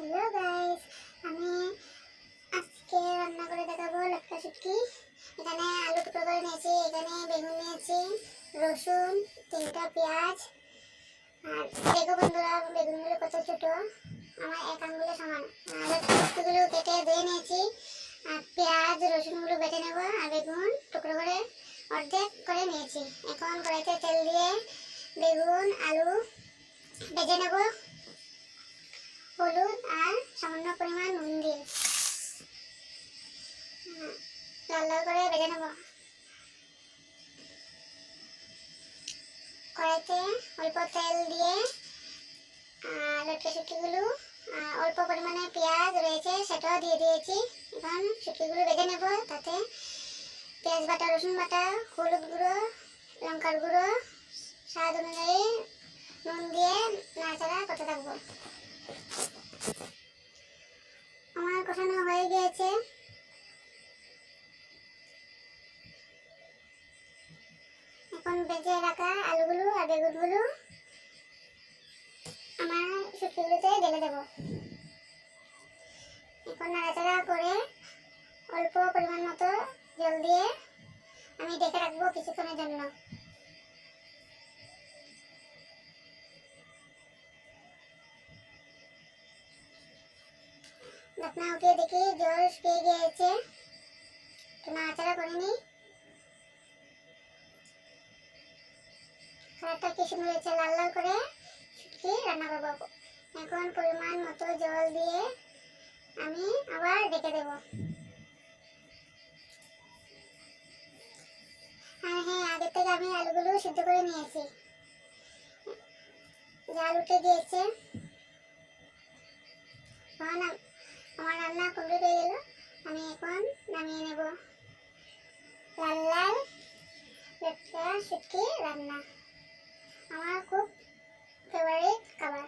Hello guys আমি আজকে রান্না করে দেখাবো লটকা শুটকি। এখানে আলু টুকরো করে নিয়েছি, এখানে বেগুন নিয়েছি, রসুন, তিনটা পেঁয়াজ। আর দেখো বন্ধুরা, বেগুনগুলো কত ছোট। আমার এক আঙ্গুলে সমান। লটকা শুটকিগুলো কেটে ধুয়ে নিয়েছি। আর পেঁয়াজ, রসুনগুলো বেটে নেব আর বেগুন টুকরো করে অর্ধেক করে নিয়েছি। এখন কড়াইতে তেল দিয়ে বেগুন, আলু ভেজে নেব। হলুদ আর সামান্য পরিমাণ নুন দিয়ে। হুম, লাল লাল করে ভেজে নেব। কড়াইতে অল্প তেল দিয়ে লটকে শুটকিগুলো অল্প পরিমাণে পেঁয়াজ রয়েছে সেটাও দিয়ে দিয়েছি। এখন শুটকিগুলো ভেজে নেব তাতে পেঁয়াজ বাটা রসুন বাটা হলুদ গুঁড়ো লঙ্কার গুঁড়ো স্বাদ অনুযায়ী নুন দিয়ে নাড়াচাড়া করতে থাকব। গিয়েছে এখন ভেজে রাখা আলুগুলো আর বেগুনগুলো আমার শুটকিগুলোতে ঢেলে দেবো। এখন নাড়াচাড়া করে অল্প পরিমাণ মতো জল দিয়ে আমি ডেকে রাখব কিছুক্ষণের জন্য। ঢাকনা উঠিয়ে দেখি জল শুকিয়ে গিয়েছে। একটু নাড়াচাড়া করে নিই। কালারটা কি সুন্দর হয়েছে, লাল লাল করে শুকিয়ে রান্না করব। এখন পরিমাণ মতো জল দিয়ে আমি আবার ডেকে দেবো। আর হ্যাঁ আগে থেকে আমি আলুগুলো সিদ্ধ করে নিয়েছি। জাল উঠে গিয়েছে। আমার রান্না কমপ্লিট হয়ে গেল। আমি এখন নামিয়ে নেব। লাল লাল লেটকা শুটকি রান্না। আমার খুব ফেভারিট খাবার।